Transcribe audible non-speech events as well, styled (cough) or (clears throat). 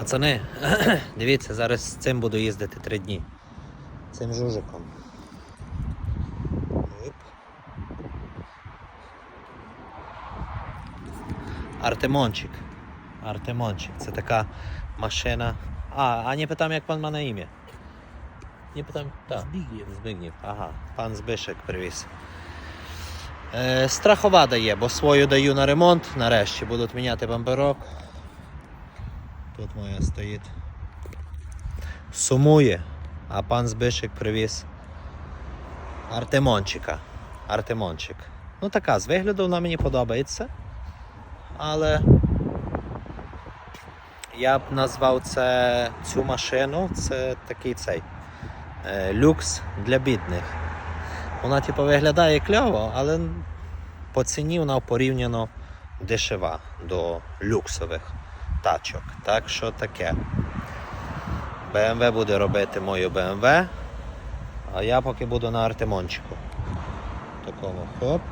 Пацани, (clears throat) дивіться, зараз з цим буду їздити три дні. Цим жужиком. Артемончик. Артемончик. Це така машина. А, а не питам, як пан на ім'я. Не питам. Так. Збігнєв. Збигнів. Ага, пан Збишек привіз. Е, страхова дає, бо свою даю на ремонт. Нарешті будуть міняти бамперок. Тут моя стоїть. Сумує, а пан Збишек привіз Артемончика. Артемончик. Ну така, з вигляду вона мені подобається. Але я б назвав це цю машину, це такий цей е, люкс для бідних. Вона типу виглядає кльово, але по ціні вона порівняно дешева до люксових тачок. Так що таке. BMW буде робити мою BMW, а я поки буду на Артемончику. Такого хоп.